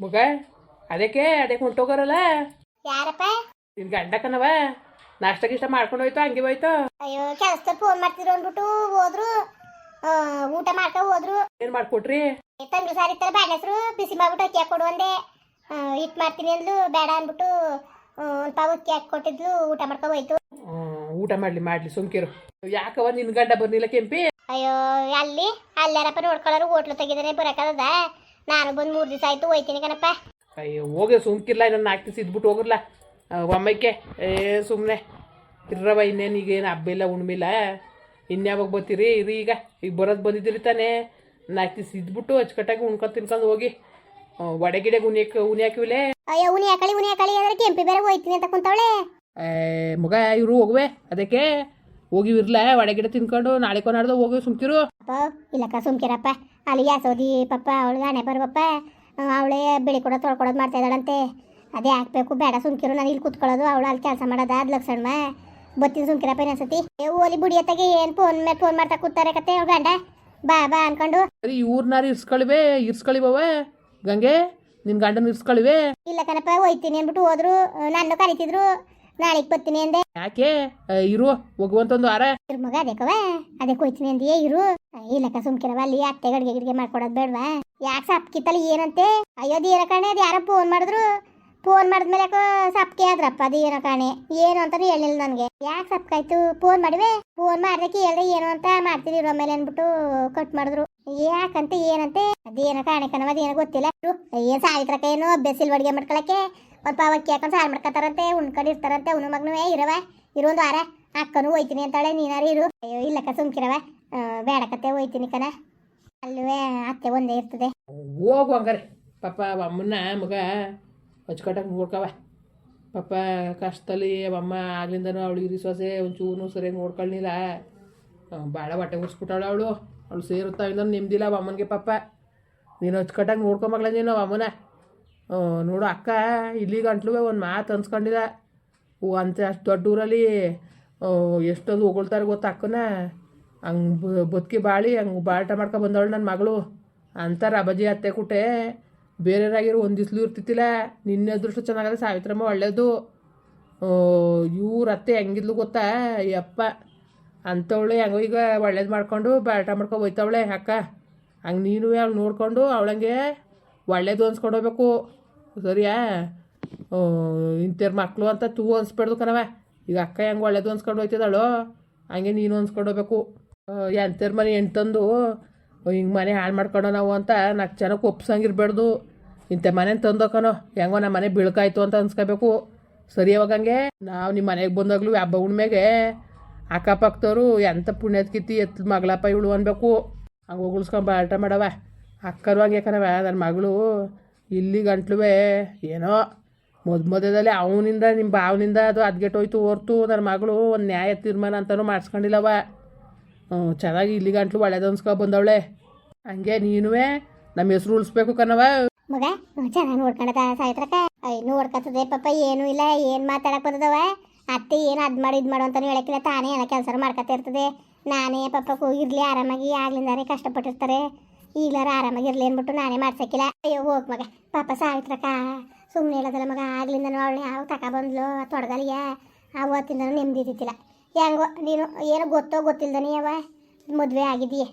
ಮಗ ಅದಕ್ಕೆ ಅದಕ್ಕೆ ಹೊಂಟೋಗಾರಲ್ಲ? ಯಾರಪ್ಪ? ನಿನ್ ಗಂಡ ಕಣವ ನಾಷ್ಟ ಗಿಷ್ಟ ಮಾಡ್ಕೊಂಡು ಹೋಯ್ತು ಹಂಗೆ ಹೋಯ್ತು. ಅಯ್ಯೋ ಕೆಲಸದ ಫೋನ್ ಮಾಡ್ತಿದ್ರು ಅಂದ್ಬಿಟ್ಟು ಹೋದ್ರು. ಊಟ ಮಾಡ್ಕೊ ಹೋದ್ರು. ಏನ್ ಮಾಡ್ಕೊಟ್ರಿ? ತಂದ್ರು ಸಾರಿ ತರ ಬ್ಯಾಡ ಹೆಸರು ಬಿಸಿ ಮಾಡ್ಬಿಟ್ಟು ಅಕ್ಕಿ ಹಾಕೊಡು ಅಂದೆ ಹಿಟ್ ಮಾಡ್ತೀನಿ ಅಂದ್ಲು ಬೇಡ ಅಂದ್ಬಿಟ್ಟು ಒಂದು ಪಾವು ಅಕ್ಕಿ ಹಾಕಿ ಕೊಟ್ಟಿದ್ಲು ಊಟ ಮಾಡ್ಕೊ ಹೋಯ್ತು. ಊಟ ಮಾಡ್ಲಿ ಮಾಡ್ಲಿ ಸುಮ್ಕಿರು. ಯಾಕವ ನಿನ್ ಗಂಡ ಬರ್ನಿಲ್ಲ ಕೆಂಪಿ? ಅಯ್ಯೋ ಅಲ್ಲಿ ಅಲ್ಲಾರಪ್ಪ ನೋಡ್ಕೊಳ್ಳೋರು ಹೋಟ್ಲು ತೆಗಿದಾರೆ ಬರಕದ ನಾನು ಬಂದು ಮೂರು ದಿವಸ ಆಯ್ತು ಹೋಯ್ತೀನಿ ಕಣಪ್ಪ. ಅಯ್ಯೋ ಹೋಗಿ ಸುಮ್ಕಿರ್ಲ ನಾನು ನಾಲ್ಕು ದಿವಸ ಇದ್ಬಿಟ್ಟು ಹೋಗಿರ್ಲ. ಒಮ್ಮಕ್ಕೆ ಏ ಸುಮ್ಮನೆ ಇರ್ರವ ಇನ್ನೇನು ಈಗೇನು ಹಬ್ಬ ಇಲ್ಲ ಉಣ್ಮಿಲ್ಲ ಇನ್ಯಾವಾಗ ಬರ್ತೀರಿ? ಇರಿ ಈಗ. ಈಗ ಬರೋದು ಬಂದಿದ್ದೀರಿ ತಾನೇ. ನಾಲ್ಕು ದಿವಸ ಇದ್ಬಿಟ್ಟು ಅಚ್ಚುಕಟ್ಟಾಗಿ ಉಣ್ಕೊಂಡು ತಿನ್ಕೊಂಡು ಹೋಗಿ. ಆ, ವಡೆ ಉನಿ ಉಣಿ ಹಾಕಿವಿಲೆ. ಅಯ್ಯೋ ಉನಿ ಹಾಕಳಿ ಉನಿ ಹಾಕಳಿ ಅಂದ್ರೆ ಕೆಂಪಿ ಬೇರೆ ಹೋಯ್ತೀನಿ ಅಂತ ಕುಂತವಳೆ. ಏ, ಮಗ ಇವರು ಹೋಗುವೆ ಅದಕ್ಕೆ. ಹೋಗಿ ಇರ್ಲ ವಡೆ ಗಿಡ ತಿನ್ಕೊಂಡು ನಾಳೆ ಕೊನಾಡ್ದು ಹೋಗಿ ಸುಮ್ಕಿರು. ಅಪ್ಪ ಇಲ್ಲಕ್ಕ ಸುಮ್ಕಿರಪ್ಪ. ಅಲ್ಲಿ ಯಾಸೋದಿ ಪಪ್ಪ ಅವಳಿಗೆ ಹಣೆ ಬರ್ಬಪ್ಪ ಅವಳೇ ಬೆಳಿ ಕೂಡ ತೊಳ್ಕೊಡೋದು ಮಾಡ್ತಾ ಇದ್ದಾಳಂತೆ. ಅದೇ ಹಾಕ್ಬೇಕು ಬೇಡ ಸುಮ್ಕಿರು ನಾನು ಇಲ್ಲಿ ಕುತ್ಕೊಳ್ಳೋದು ಅವಳು ಅಲ್ಲಿ ಕೆಲಸ ಮಾಡೋದು ಅದು ಲಕ್ಷಣಮ್ಮ. ಬತ್ತಿನ ಸುಮ್ಕಿರಪ್ಪ ಇನ್ನೊಂದ್ಸತಿ. ಏ ಓಲಿ ಬುಡಿಯತ್ತಾಗೆ ಏನು ಫೋನ್ ಮೇಲೆ ಫೋನ್ ಮಾಡ್ತಾ ಕೂತಾರೆ ಕತೆ ಅವ್ಳ ಗಂಡ. ಬಾ ಬಾ ಅನ್ಕೊಂಡು. ಅರೆ ಇವ್ರನ್ನಾರು ಇರ್ಸ್ಕೊಳಿವೆ ಇರ್ಸ್ಕೊಳಿವವ. ಗಂಗೆ ನಿನ್ ಗಂಡನ ಇರ್ಸ್ಕೊಳಿವೆ. ಇಲ್ಲ ಕಣಪ್ಪ ಹೋಯ್ತೀನಿ ಅಂದ್ಬಿಟ್ಟು ಹೋದ್ರು. ನನ್ನ ಕರಿತಿದ್ರು. ನಾಳೆಗೆ ಬರ್ತೀನಿ ಅಂದೆ. ಯಾಕೆ? ಆ, ಇರು ಹೋಗುವಂತೊಂದು ಆರ ಇವ್ರ ಮಗ ಅದಕ್ಕವ ಅದಕ್ಕೆ ಹೋಯ್ತೀನಿ ಅಂದಿಯೇ ಇರು. ಇಲ್ಲಕ್ಕ ಸುಮ್ಕಿರವ ಅಲ್ಲಿ ಅತ್ತೆ ಗಡಿಗೆ ಗಿಡಿಗೆ ಮಾಡ್ಕೊಡೋದು ಬೇಡವಾ. ಯಾಕೆ ಸಪ್ಕಿತ್ತಲ್ಲ ಏನಂತೆ? ಅಯ್ಯೋ ಏನ ಕಾಣೆ ಅದು ಯಾರೋ ಫೋನ್ ಮಾಡಿದ್ರು. ಫೋನ್ ಮಾಡಿದ್ಮೇಲೆ ಯಾಕೋ ಸಪ್ಕೆ ಆದ್ರಪ್ಪ ಅದು ಏನೋ ಕಾಣೆ. ಏನು ಅಂತಾನು ಹೇಳಿಲ್ಲ ನನಗೆ. ಯಾಕೆ ಸಪ್ಕಾಯ್ತು? ಫೋನ್ ಮಾಡಿವೆ? ಫೋನ್ ಮಾಡ್ದಕ್ಕೆ ಹೇಳ್ದೆ ಏನು ಅಂತ ಮಾಡ್ತೀನಿ ಇರೋ ಮೇಲೆ ಅಂದ್ಬಿಟ್ಟು ಕಟ್ ಮಾಡಿದ್ರು. ಯಾಕಂತೆ ಏನಂತೆ? ಅದೇನೋ ಕಾಣೆ ಕಣವ ಅದೇನೋ ಗೊತ್ತಿಲ್ಲ. ಏನು ಸಾವಿತ್ರಕ್ಕ ಏನು ಅಭ್ಯಾಸ ಅಡುಗೆ ಮಾಡ್ಕೊಳಕ್ಕೆ. ಒಂದು ಅವಕ್ಕೆ ಮಾಡ್ಕತ್ತಾರಂತೆ ಮಾಡ್ಕೊತಾರಂತೆ ಉಣ್ಕೊಂಡು ಇರ್ತಾರಂತೆ ಉಣ್ಣು ಮಗನೂ ಇರವ ಇರೊಂದು ವಾರ, ಅಕ್ಕನು ಹೋಯ್ತೀನಿ ಅಂತಾಳೆ, ನೀನಾರು ಇರು. ಅಯ್ಯೋ, ಇಲ್ಲಕ್ಕ ಸುಮ್ಕಿರವ ಬೇಡಕತ್ತೆ, ಹೋಯ್ತೀನಿ ಕಣ. ಅಲ್ಲವೇ, ಅತ್ತೆ ಒಂದೇ ಇರ್ತದೆ. ಹೋಗು ಹಂಗಾರೆ. ಪಾಪ ಅಮ್ಮನ್ನ ಮಗ ಹಚ್ಕಟ್ಟಂಗೆ ನೋಡ್ಕವ ಪಾಪ ಕಷ್ಟದಲ್ಲಿ ಅಮ್ಮ ಆಗ್ಲಿಂದನೂ ಅವಳು ಇರಿ ಸೊಸೆ ಒಂಚೂರು ಸರಿಯಾಗಿ ನೋಡ್ಕೊಳ್ಳಿಲ್ಲ ಭಾಳ ಹೊಟ್ಟೆ ಉರ್ಸ್ಬಿಟ್ಟಾಳು ಅವಳು. ಅವಳು ಸೇರುತ್ತಾವಿಂದ ನೆಮ್ಮದಿಲ್ಲ ಅಮ್ಮನಿಗೆ ಪಾಪ. ನೀನು ಹಚ್ಕಟ್ಟಂಗೆ ನೋಡ್ಕೊಂಬಲ್ಲ ನೀನು ಅಮ್ಮನ. ನೋಡು ಅಕ್ಕ ಇಲ್ಲಿ ಗಂಟ್ಲು ಒಂದು ಮಾತು ಅನ್ಸ್ಕೊಂಡಿಲ್ಲ ಅಂತ ಅಷ್ಟು ದೊಡ್ಡ ಊರಲ್ಲಿ ಎಷ್ಟೊಂದು ಹೊಗಳ್ತಾರೆ ಗೊತ್ತಾ ಅಕ್ಕನ? ಹಂಗೆ ಬದುಕಿ ಬಾಳಿ, ಹಂಗೆ ಬಾಳ್ಟ ಮಾಡ್ಕೊ ಬಂದವಳು ನನ್ನ ಮಗಳು. ಅಂತಾರೆ ಅಬಜಿ ಅತ್ತೆ ಕುಟೆ, ಬೇರೆಯವರಾಗಿರೋ ಒಂದು ದಿವ್ಸಲು ಇರ್ತಿತ್ತಿಲ್ಲ. ನಿನ್ನೆ ಅದೃಷ್ಟ ಚೆನ್ನಾಗದೆ ಸಾವಿತ್ರಮ್ಮ ಒಳ್ಳೇದು. ಇವ್ರ ಅತ್ತೆ ಹೆಂಗಿದ್ಲು ಗೊತ್ತಾ? ಯಪ್ಪ ಅಂಥವಳೆ ಹೆಂಗೋ ಈಗ ಒಳ್ಳೇದು ಮಾಡ್ಕೊಂಡು ಬಾಳ್ಟ ಮಾಡ್ಕೊಂಡು ಹೋಯ್ತವಳೆ ಅಕ್ಕ. ಹಂಗೆ ನೀನು ಅವ್ಳು ನೋಡಿಕೊಂಡು ಅವಳಂಗೆ ಒಳ್ಳೇದು ಅನ್ಸ್ಕೊಂಡು ಹೋಗ್ಬೇಕು. ಸರಿಯಾ ಇಂಥವ್ರ ಮಕ್ಕಳು ಅಂತ ತೂ ಅನ್ಸ್ಬೇಡ್ದು ಕಣವ ಈಗ ಅಕ್ಕ ಹೆಂಗೆ ಒಳ್ಳೇದು ಅನ್ಸ್ಕೊಂಡು ಹೋಯ್ತಿದ್ದಾಳೋ, ಹಂಗೆ ನೀನು ಅನ್ಸ್ಕೊಂಡು ಹೋಗ್ಬೇಕು. ಎಂಥವ್ರ ಮನೆ ಎಂಟಂದು ಹಿಂಗೆ ಮನೆ ಹಾಳು ಮಾಡ್ಕೊಂಡು ನಾವು ಅಂತ ನಾಲ್ಕು ಜನಕ್ಕೆ ಒಪ್ಸಂಗಿರ್ಬಾರ್ದು ಇಂಥ ಮನೆ ತಂದೋಕನೋ ಹೆಂಗೋ ನಮ್ಮ ಮನೆ ಬೀಳ್ಕಾಯ್ತು ಅಂತ ಅನ್ಸ್ಕೋಬೇಕು. ಸರಿ ಅವಾಗ ಹಂಗೆ ನಾವು ನಿಮ್ಮ ಮನೆಗೆ ಬಂದಾಗಲೂ ಹಬ್ಬ ಹುಣ್ಮೆಗೆ ಅಕ್ಕಪಕ್ಕದವರು ಎಂಥ ಪುಣ್ಯದ ಕಿತ್ತಿ ಎತ್ತ ಮಗಳಪ್ಪ ಇವಳು ಅನ್ಬೇಕು. ಹಂಗೆ ಉಗುಳ್ಸ್ಕೊಂಡು ಬಾಲ್ಟ ಮಾಡವ ಅಕ್ಕರು ಹಂಗೆ ಕಣವ ನನ್ನ ಮಗಳು ಇಲ್ಲಿ ಗಂಟ್ಲುವೆ ಏನೋ ಮೊದ್ ಮೊದಲೇ ಅವನಿಂದ ನಿಮ್ಮ ಭಾವನಿಂದ ಅದು ಅದ್ಗೆಟ್ಟೋಯ್ತು ಹೊರ್ತು ನನ್ನ ಮಗಳು ಒಂದು ನ್ಯಾಯ ತೀರ್ಮಾನ ಅಂತಲೂ ಮಾಡಿಸ್ಕೊಂಡಿಲ್ಲವ. ಹ್ಞೂ, ಚೆನ್ನಾಗಿ ಇಲ್ಲಿ ಗಂಟ್ಲು ಒಳ್ಳೇದು ಅನ್ಸ್ಕೊ ಬಂದವಳೆ. ಹಂಗೆ ನೀನು ನಮ್ಮ ಹೆಸರು ಉಳಿಸ್ಬೇಕು ಕಣವ ಮಗ ಚೆನ್ನಾಗಿ ನೋಡ್ಕೊಂಡದ ಸಾಯ್ತ್ರಕ್ಕ. ಅಯ್ಯ ನೋಡ್ಕೊತದೆ ಪಾಪ, ಏನು ಇಲ್ಲ, ಏನು ಮಾತಾಡಕ್ ಬಂದದವ? ಅತ್ತೆ ಏನು ಅದು ಮಾಡಿ ಇದು ಮಾಡು ಅಂತಾನು ಹೇಳಕ್ಕಿಲ್ಲ ತಾನೇ ಎಲ್ಲ ಕೆಲಸ ಮಾಡ್ಕೊತಾ ಇರ್ತದೆ ನಾನೇ ಪಾಪ ಹೋಗಿರಲಿ, ಆರಾಮಾಗಿ ಆಗ್ಲಿಂದಾನೆ ಕಷ್ಟಪಟ್ಟಿರ್ತಾರೆ. ಈಗ್ಲಾರ ಆರಾಮಾಗಿ ಇರಲಿ ಅಂದ್ಬಿಟ್ಟು ನಾನೇ ಮಾಡ್ಸಕ್ಕಿಲ್ಲ. ಅಯ್ಯೋ, ಹೋಗ್ ಮಗ. ಪಾಪ ಸಾವಿತ್ರಕ್ಕ ಸುಮ್ಮನೆ ಹೇಳೋದಲ್ಲ ಮಗ. ಆಗ್ಲಿಂದನು ಅವಳು ಯಾವ ತಕ ಬಂದ್ಲು? ತೊಡಗಲಿಯ ಆವತ್ತಿಂದನೂ ನೆಮ್ಮದಿ ಇದ್ದಿಲ್ಲ ಹೆಂಗೋ, ನೀನು ಏನೋ ಗೊತ್ತೋ ಗೊತ್ತಿಲ್ದನೇ ಅವ. ಮದುವೆ ಆಗಿದೀಯ.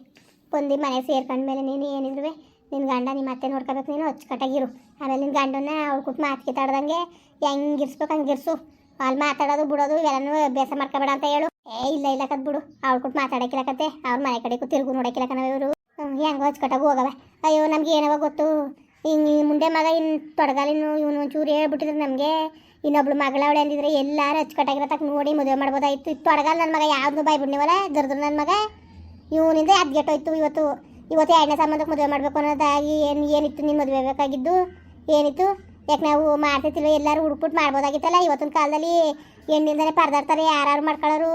ಬಂದು ಮನೆ ಸೇರ್ಕೊಂಡ್ಮೇಲೆ ನೀನು ಏನಿದ್ರು ನಿನ್ನ ಗಂಡ ನಿಮ್ಮ ಅತ್ತೆ ನೋಡ್ಕೋಬೇಕು ನೀನು? ಅಚ್ಚುಕಟ್ಟಾಗಿರು ಆಮೇಲೆ ನಿನ್ನ ಗಂಡನ ಅವ್ಳು ಕುಟ್ಟು ಮಾತು ಕಿತ್ತಾಡ್ದಂಗೆ ಹೆಂಗಿರ್ಸ್ಬೇಕು ಹಂಗಿರ್ಸು ಅಲ್ಲಿ ಮಾತಾಡೋದು, ಬಿಡೋದು, ಎಲ್ಲನೂ ಅಭ್ಯಾಸ ಮಾಡ್ಕೋಬೇಡ ಅಂತ ಹೇಳು. ಏ, ಇಲ್ಲ ಇಲ್ಲ ಕತ್ ಬಿಡು. ಅವ್ಳು ಕೊಟ್ಟು ಮಾತಾಡಕ್ಕಿಲ್ಲ ಕತೆ. ಅವ್ರ ಮನೆ ಕಡೆ ತಿರುಗು ನೋಡಕ್ಕಿಲ್ಲ ಕಣವ ಇವರು. ಹೆಂಗೋ ಅಚ್ಚುಕಟ್ಟಾಗಿ ಹೋಗವ? ಅಯ್ಯೋ, ನಮ್ಗೆ ಏನವ ಗೊತ್ತು? ಹಿಂಗೆ ಮುಂದೆ ಮಗ ಇನ್ನು ತೊಡಗಾಲಿನ ಇವನು ಒಂಚೂರು ಹೇಳ್ಬಿಟ್ಟಿದ್ರೆ ನಮಗೆ. ಇನ್ನೊಬ್ಳು ಮಗಳವಳೆ ಅಂದಿದ್ರೆ ಎಲ್ಲಾರು ಅಚ್ಚುಕಟ್ಟಾಗಿರೋ ನೋಡಿ ಮದುವೆ ಮಾಡ್ಬೋದಾಯ್ತು. ಇತ್ತು ತೊಡಗಾಲ ನನ್ನ ಮಗ ಯಾವ್ದು ಬಾಯ್ ಬಿಡ್ನಿವಲ್ಲ ದರ್ದ್ರು ನನ್ನ ಮಗ? ಇವನಿಂದ ಅದ್ಗೆಟ್ಟೋಯ್ತು ಇವತ್ತು. ಇವತ್ತು ಎರಡನೇ ಸಂಬಂಧಕ್ಕೆ ಮದುವೆ ಮಾಡಬೇಕು ಅನ್ನೋದಾಗಿ ಏನು, ಏನಿತ್ತು ನೀನು ಮದುವೆ ಬೇಕಾಗಿದ್ದು? ಏನಿತ್ತು? ಯಾಕೆ ನಾವು ಮಾಡ್ತಿರ್ತಿಲ್ಲ ಎಲ್ಲರೂ ಹುಡುಕ್ಬಿಟ್ಟು ಮಾಡ್ಬೋದಾಗಿತ್ತಲ್ಲ? ಇವತ್ತಿನ ಕಾಲದಲ್ಲಿ ಹೆಣ್ಣಿಂದನೇ ಪರ್ದಾಡ್ತಾರೆ, ಯಾರು ಮಾಡ್ಕೊಳ್ಳೋರು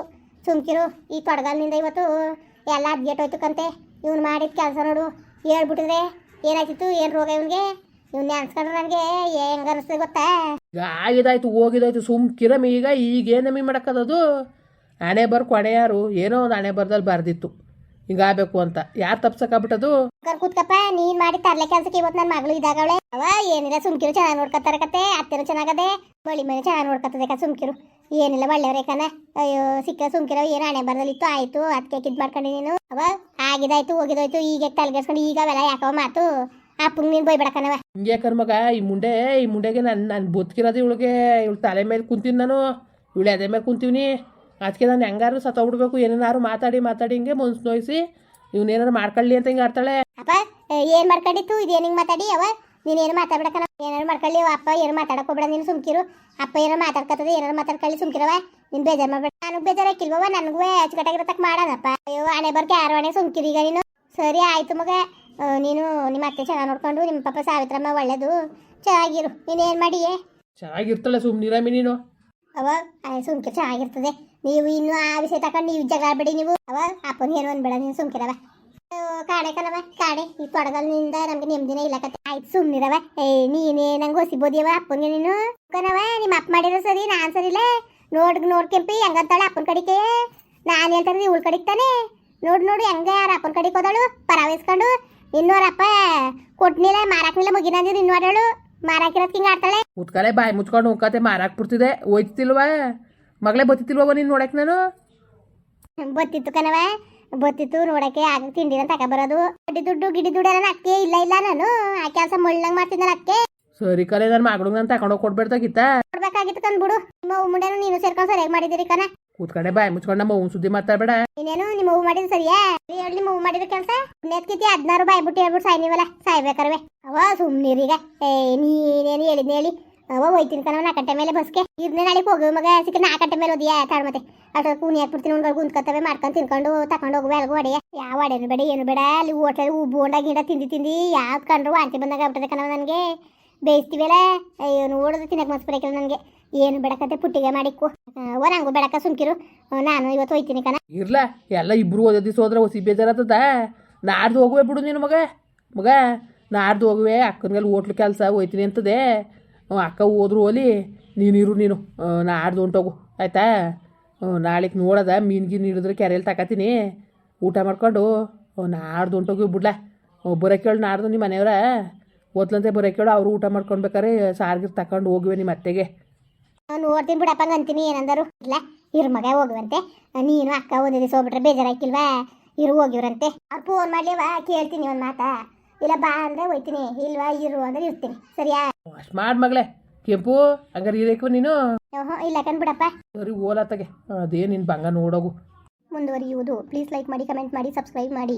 ಸುಮ್ಕಿರು, ಈ ತೊಡಗಾಲಿನಿಂದ ಇವತ್ತು. ಎಲ್ಲ ಅದ್ಗೆಟ್ಟೋಯ್ತು ಕಂತೆ. ಇವ್ನು ಮಾಡಿದ ಕೆಲಸ ನೋಡು. ಹೇಳ್ಬಿಟ್ಟಿದ್ರೆ ಏನಾಯ್ತಿತ್ತು? ಏನು ರೋಗ ಇವನಿಗೆ? ಇವ್ನ ನೆನ್ಸ್ಕೊಂಡ್ರೆ ನನಗೆ ಹೆಂಗ ಅನಿಸ್ತದೆ ಗೊತ್ತಾ? ಈಗ ಆಗಿದಾಯ್ತು, ಹೋಗಿದಾಯ್ತು. ಸುಮ್ ಕಿರಮಿ ಈಗ ಈಗ ನಮಗೆ ಮಾಡಕ್ಕದದು ಹಣೆ ಬರ್ ಏನೋ ಒಂದು ಹಣೆ ಬರ್ದಲ್ಲಿ ಬರ್ದಿತ್ತು. ಹಿಂಗಾಗಬೇಕು ಅಂತ. ಯಾರು ತಪ್ಸಕ್ಕಾಗ್ಬಿಟ್ಟದು? ಕೂತ್ಕಪ್ಪ ನೀನ್ ಮಾಡಿ ತರ್ಲೆ ಕೆಲ್ಸಕ್ಕೆ ಇವತ್ತು ನನ್ನ ಮಗಳು ಇದಾಗವಳೆ ಅವ ಏನಿಲ್ಲ ಸುಮ್ಕಿರು ಚೆನ್ನಾಗಿ ನೋಡ್ಕೊತಾರ ಕತೆ ಅತ್ತೆನೂ ಚೆನ್ನಾಗದೆ ಬಳಿ ಮನೆ ಚೆನ್ನಾಗಿ ನೋಡ್ಕೊತದೆ ಕ ಸುಮ್ಕಿರು. ಏನಿಲ್ಲ ಒಳ್ಳೆಯವ್ರೆ ಅಯ್ಯೋ ಸಿಕ್ಕ ಸುಮ್ಕಿರೋ ಏನು ಹಣೆ ಬರ್ದಲ್ಲಿತ್ತು ಆಯ್ತು ಅದಕ್ಕೆ ಕಿದ್ ಮಾಡ್ಕೊಂಡಿ ನೀನು. ಅವ ಆಗಿದಾಯ್ತು ಹೋಗಿದೋಯ್ತು ಈಗ ತಲೆಗೆಸ್ಕೊಂಡು ಈಗ ಅವೆಲ್ಲ ಯಾಕವ ಮಾತು. ಅಪ್ಪಂಗ್ ನೀನ್ ಬೈಬೇಡಕನವ ಹಿಂಗೆ ಮಗ ಈ ಮುಂಡೆ ಈ ಮುಂಡೆಗೆ ನಾನು ನಾನು ಬದುಕಿರೋದು ಇವಳಿಗೆ. ಇವಳು ತಲೆ ಮೇಲೆ ಕುಂತೀನಿ ನಾನು. ಇವಳು ಅದೇ ಮೇಲೆ ಕುಂತೀವಿ ಅದಕ್ಕೆ ನಾನು ಹೆಂಗಾರು ಸತ್ತೋಗ್ಬಿಡ್ಬೇಕು ಏನೇನಾರು ಮಾತಾಡಿ ಮಾತಾಡಿ ಹಿಂಗೆ ಮುನ್ಸ್ ನೋಯಿಸಿ. ಇವನೇನಾರು ಮಾಡ್ಕೊಳ್ಳಿ ಅಂತ ಹಿಂಗೆ ಆಡ್ತಾಳೆ ಅಪ್ಪ ಏನು ಮಾಡ್ಕೊಂಡಿತ್ತು ಇದು ಹಿಂಗ್ ಮಾತಾಡಿ ಅವ? ನೀನೇನು ಮಾತಾಡ್ಬೇಕ ಏನಾರು ಮಾಡ್ಕೊಳ್ಳಿ ಅಪ್ಪ ಏನು ಮಾತಾಡಕ್ ಹೋಗ್ಬೇಡ ನೀನು ಸುಮ್ಕಿರು. ಅಪ್ಪ ಏನಾರು ಮಾತಾಡ್ಕತ್ತದ ಏನಾರು ಮಾತಾಡ್ಕೊಳ್ಳಿ ಸುಮ್ಕಿರವ ನೀನ್ ಬೇಜಾರ್ ಮಾಡ್ಬೇಡ. ನನಗ್ ಬೇಜಾರಾಕಿಲ್ವವ ನನಗೂ ಅಚ್ಚುಕಟ್ಟಾಗಿರತಕ್ಕ ಮಾಡೋದಪ್ಪ ಅಯ್ಯೋ ಹಣೆ ಬರ್ಕೆ ಯಾರು ಹಣೆ ಸುಮ್ಕಿರಿ ಈಗ ನೀನು? ಸರಿ ಆಯ್ತು ಮಗ. ನೀನು ನಿಮ್ಮ ಅತ್ತೆ ಚೆನ್ನಾಗಿ ನೋಡ್ಕೊಂಡು ನಿಮ್ಮ ಪಾಪ ಸಾವಿತ್ರಮ್ಮ ಒಳ್ಳೇದು. ಚೆನ್ನಾಗಿರು. ನೀನು ಏನು ಮಾಡಿಯೇ? ಚೆನ್ನಾಗಿರ್ತಾಳೆ ಸುಮ್ಮನಿರಮಿ ನೀನು. ಅವ ಸುಮ್ಕಿರು ಚೆನ್ನಾಗಿರ್ತದೆ. ನೀವು ಇನ್ನು ಆ ವಿಷಯ ತಕೊಂಡು ನೀವು ಜಗಳ ಬಿಡಿ ನೀವು. ಅವ ಅಪ್ಪನ ಏನು ಅನ್ಬೇಡ, ನೀನು ಸುಮ್ಕಿರವ. ಕಾಡೆ ಕಣವ ಕಾಡೆ. ಈ ತೊಡಗಲ್ನಿಂದ ನಮ್ಗೆ ನೆಮ್ಮದಿನ ಇಲ್ಲ ಕತೆ. ಆಯ್ತು, ಸುಮ್ನಿರವ. ಏ, ನೀನೇ ನಂಗೆ ಹೊಸಿಬೋದಿಯವ ಅಪ್ಪನಿಗೆ ನೀನು. ಕಣವ ನಿಮ್ಮ ಅಪ್ಪ ಮಾಡಿರೋ ಸರಿ, ನಾನ್ ಸರಿ ಇಲ್ಲ ನೋಡ್ ನೋಡ್ಕೆಂಪಿ ಹೆಂಗಂತಾಳೆ ಅಪ್ಪನ ಕಡಿಕೆ. ನಾನು ಹೇಳ್ತಾರೆ ಇವಳ ಕಡಿಗೆ ತಾನೆ. ನೋಡ್, ನೋಡು ಹೆಂಗ ಯಾರ ಅಪ್ಪನ ಕಡಿಗೆ ಹೋದಳು. ಪರಾವಹಿಸ್ಕೊಂಡು ಇನ್ನೋರಪ್ಪ ಕೊಟ್ನಿಲ್ಲ, ಮಾರಾಕ್ನಿಲ್ಲ ಇನ್ನು ಆಡಳು. ಮಾರಾಕಿರೋದ್ ಹಿಂಗ್ ಆಡ್ತಾಳೆ. ಮುತ್ಕಲೆ ಬಾಯಿ ಮುಚ್ಕೊಂಡು ಹೋಗ್ಕತೆ ಮಾರಾಕ್ ಬಿಡ್ತಿದೆ ಹೋಯ್ತಿಲ್ವಾ? ಮಗಳೇ ಬತ್ತಿಲ್ವ ನೀನು ನೋಡಕ್ಕೆ ನಾನು? ಬತ್ತಿತ್ತು ಕಣವ ಬತ್ತಿತ್ತು ನೋಡಕ್ಕೆ ಆಗ ತಿಂಡಿನ ತಕ ಬರೋದು. ಗಿಡಿ ದುಡ್ಡು ಗಿಡಿ ದುಡ್ಡು ಎಲ್ಲ ಅಕ್ಕೆ ಇಲ್ಲ ಇಲ್ಲ ನಾನು. ಆ ಕೆಲಸ ಮುಳ್ಳಂಗ್ ಮಾಡ್ತಿದ್ದಲ್ಲ ಅಕ್ಕೆ. ಸರಿ ಕಲೆ ನನ್ನ ಮಗಳಿಗೆ ನಾನು ತಗೊಂಡೋಗಿ ಕೊಡ್ಬೇಡ್ದಾಗಿತ್ತ ಕೊಡ್ಬೇಕಾಗಿತ್ತು ಕಂದ್ಬಿಡು ನಿಮ್ಮ ಮುಂಡೆನು ನೀನು ಸೇರ್ಕೊಂಡು ಸರಿಯಾಗಿ ಮಾಡಿದಿರಿ ಕಣ. ಕೂತ್ಕಡೆ ಬಾಯಿ ಮುಚ್ಕೊಂಡು ನಮ್ಮ ಅವ್ನ ಸುದ್ದಿ ಮಾತಾಡ್ಬೇಡ. ನೀನೇನು ನಿಮ್ಮ ಅವ್ವ ಮಾಡಿದ್ ಸರಿಯಾ? ಹೇಳಿ ನಿಮ್ಮ ಅವ್ವ ಮಾಡಿದ ಕೆಲಸ? ನೆತ್ಕಿತಿ ಹದಿನಾರು ಬಾಯ್ಬಿಟ್ಟು ಹೇಳ್ಬಿಟ್ಟು ಸಾಯ್ನಿವಲ್ಲ? ಸಾಯ್ಬೇಕಾರವೆ. ಅವ ಸುಮ್ನಿರೀಗ ಏ ನೀನೇನು ಹೇಳಿದ್ನ ಹೇಳಿ. ಅವ ಹೋಯ್ತೀನಿ ಕಣ ನಾಲ್ಕು ಗಂಟೆ ಮೇಲೆ ಬಸ್ಗೆ. ಇರ್ನೇ ನಾಳೆಗೆ ಹೋಗು ಮಗ ಸಿಕ್ಕ ನಾಲ್ಕು ಗಂಟೆ ಮೇಲೆ ಓದಿಯಾ, ತಾಳ ಮತ್ತೆ. ಅಷ್ಟು ಕೂನಿ ಹಾಕ್ಬಿಡ್ತೀನಿ ಉಣ್ಗಳು ಗುಂತ್ಕೊತವೆ ಮಾಡ್ಕೊಂಡು ತಿನ್ಕೊಂಡು ತಕೊಂಡು ಹೋಗುವ ಅಲ್ಗು ಒಡೆಯ ಯಾವ ಒಡೆನು ಬೇಡ, ಏನು ಬೇಡ, ಅಲ್ಲಿ ಹೋಟೆಲ್ ಉಬ್ಬು ಹೊಂಡ ಗಿಡ ತಿಂದು ತಿಂದು ಯಾವ್ದು ಕಂಡ್ರು ಆಂಟಿ ಬಂದಾಗ ಆಗ್ಬಿಟ್ಟದೆ ಕಣವ ನನಗೆ. ಬೇಯಿಸ್ತೀವಲ್ಲ? ಅಯ್ಯೋ, ನೋಡೋದು ತಿನ್ನಕ್ಕೆ ಮಸ್ತ್ ಬರಕಿಲ್ಲ ನನಗೆ. ಏನು ಬೇಡಕತ್ತೆ ಪುಟ್ಟಿಗೆ ಮಾಡಿಕ್ಕು. ಓ ನಂಗೂ ಬೇಡಕ ಸುಮ್ಕಿರು. ನಾನು ಇವತ್ತು ಹೋಯ್ತೀನಿ ಕಣ. ಇರ್ಲ, ಎಲ್ಲ ಇಬ್ರು ಓದೋ ದಿವಸ ಹೋದ್ರೆ ಹೊಸಿ ಬೇಜಾರತ್ತದ ನಾಡ್ದು ಹೋಗುವೆ ಬಿಡು ನೀನು ಮಗ. ಮಗ, ನಾಡ್ದು ಹೋಗುವೆ ಅಕ್ಕನಿಗೆಲ್ಲ ಹೋಟ್ಲು ಕೆಲಸ ಹೋಯ್ತೀನಿ ಅಂತದೆ. ಅಕ್ಕ ಹೋದ್ರು ಹೋಲಿ ನೀನಿರು ನೀನು. ನಾಡ್ದು ಹೊಂಟೋಗು. ಆಯ್ತಾ? ನಾಳೆಗೆ ನೋಡದ, ಮೀನು ಗೀನು ಹಿಡಿದ್ರೆ ಕೆರೆಯಲ್ಲಿ ತಕತೀನಿ ಊಟ ಮಾಡ್ಕೊಂಡು ನಾಡ್ದು ಹೊಂಟೋಗಿ ಬಿಡ್ಲಾ ಬರೋಕೆ ಕೇಳು ನಾಡ್ದು ನಿಮ್ಮ ಮನೆಯವರ. ಓದ್ಲಂತೆ ಬರೋ ಕೇಳು ಅವರು ಊಟ ಮಾಡ್ಕೊಳ್ಬೇಕಾರೆ ಸಾರ್ಗಿರ್ ತಕೊಂಡು ಹೋಗುವೆ ನಿಮ್ಮ ಅತ್ತೆಗೆ. ನೋಡ್ತೀನಿ ಬಿಡಪ್ಪ ಅಂತೀನಿ, ಏನಂದರು. ಇಲ್ಲ, ಇರು ಮಗ ಹೋಗುವಂತೆ. ನೀನು ಅಕ್ಕ ಒಂದೇ ದಿವಸ ಹೋಗ್ಬಿಟ್ರೆ ಬೇಜಾರಾಕಿಲ್ವಾ ಇರು, ಹೋಗಿವ್ರಂತೆ. ಅವ್ರು ಫೋನ್ ಮಾಡ್ಲಿವಾ? ಕೇಳ್ತೀನಿ ಒಂದು ಮಾತಾ. ಇಲ್ಲ ಬಾ ಅಂದ್ರೆ ಹೋಯ್ತೀನಿ. ಇಲ್ವಾ ಇರು ಅಂದ್ರೆ ಇರ್ತೀನಿ. ಸರಿಯಾ? ಅಷ್ಟು ಮಾಡಿ ಮಗಳೇ. ಕೆಂಪು ಹಂಗಾರೆ ಇರಬೇಕು ನೀನು? ಓಹೋ ಇಲ್ಲ ಕಣ್ಬಿಡಪ್ಪ ಸರಿ ತಗೆ ಅದೇ ನಿನ್ನ ಬಂಗ ನೋಡೋಗು. ಮುಂದುವರಿಯುವುದು. ಪ್ಲೀಸ್ ಲೈಕ್ ಮಾಡಿ ಕಮೆಂಟ್ ಮಾಡಿ ಸಬ್ಸ್ಕ್ರೈಬ್ ಮಾಡಿ.